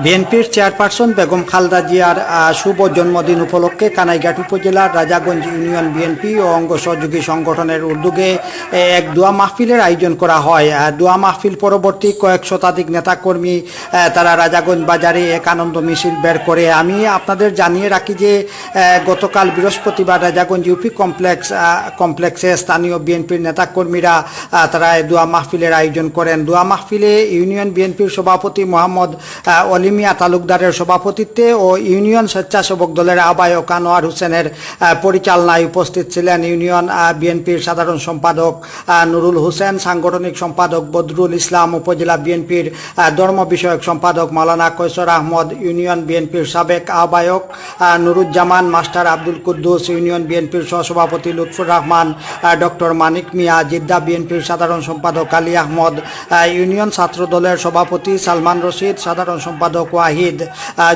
বিএনপির চেয়ারপারসন বেগম খালদা জিয়ার শুভ জন্মদিন উপলক্ষে কানাইঘাট উপজেলার রাজাগঞ্জ ইউনিয়ন বিএনপি ও অঙ্গ সহযোগী সংগঠনের উদ্যোগে এক দোয়া মাহফিলের আয়োজন করা হয়। দোয়া মাহফিল পরবর্তী কয়েক শতাধিক নেতাকর্মী তারা রাজাগঞ্জ বাজারে এক আনন্দ মিছিল বের করে। আমি আপনাদের জানিয়ে রাখি যে গতকাল বৃহস্পতিবার রাজাগঞ্জ ইউপি কমপ্লেক্স কমপ্লেক্সে স্থানীয় বিএনপির নেতাকর্মীরা তারা দোয়া মাহফিলের আয়োজন করেন। দোয়া মাহফিলে ইউনিয়ন বিএনপির সভাপতি মোহাম্মদ আহ, অলিমিয়া তালুকদারের সভাপতিত্বে ও ইউনিয়ন স্বেচ্ছাসেবক দলের আহ্বায়ক আনোয়ার হোসেনের পরিচালনায় উপস্থিত ছিলেন ইউনিয়ন বিএনপির সাধারণ সম্পাদক নুরুল হোসেন সাংগঠনিক সম্পাদক বদরুল ইসলাম উপজেলা বিএনপির ধর্ম বিষয়ক সম্পাদক মাওলানা কৈসর আহমদ ইউনিয়ন বিএনপির সাবেক আহ্বায়ক নুরুজ্জামান মাস্টার আব্দুল কুদ্দুস ইউনিয়ন বিএনপির সহসভাপতি লুৎফুর রহমান ডক্টর মানিক মিয়া জিদ্দা বিএনপির সাধারণ সম্পাদক আলী আহমদ ইউনিয়ন ছাত্র দলের সভাপতি সালমান রশিদ সাধারণ সম্পাদক ওয়াহিদ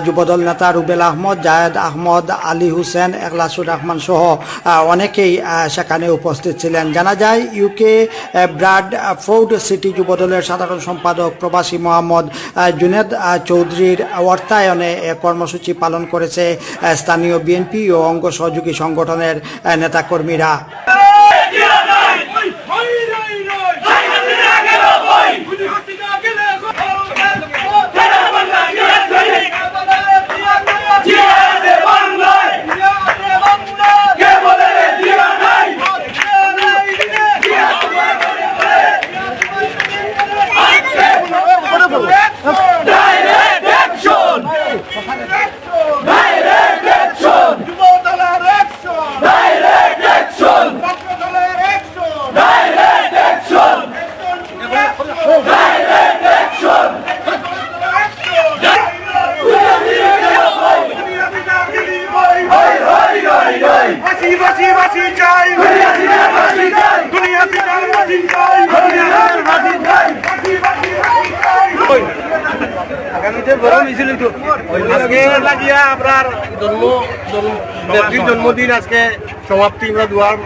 যুবদল নেতা রুবেল আহমদ, জায়েদ আহমদ, আলী হুসেন এখলাসুর রহমান সহ অনেকেই সেখানে উপস্থিত ছিলেন। জানা যায় ইউকে ব্রাড ফোর্ড সিটি যুবদলের সাধারণ সম্পাদক প্রবাসী মোহাম্মদ জুনেদ চৌধুরীর অর্থায়নে কর্মসূচি পালন করেছে স্থানীয় বিএনপি ও অঙ্গ সহযোগী সংগঠনের নেতাকর্মীরা। আগামীতে বড় মিছিল আজকে লাগিয়া আপনার জন্ম জন্ম- নেত্রীর জন্মদিন আজকে সমাপ্তি আমরা দুয়ার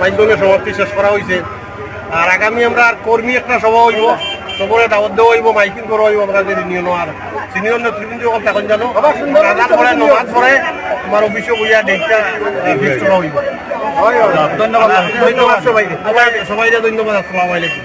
মাধ্যমে সমাপ্তি শেষ করা হয়েছে আর আগামী আমরা আর কর্মী একটা সভা হইব সবরে দাওয়াত দেওয়া হইব মাইকিং করা হইব আমাদের ইউনিয়ন আর সিনিয়র নেতৃবৃন্দ সকল তখন জানো রাজার পরে নমাজ পরে আমার অফিসে বইয়া ডেটটা ফিক্স করা হইব। ধন্যবাদ ধন্যবাদ সবাই সবাই ধন্যবাদ আসসালামু আলাইকুম।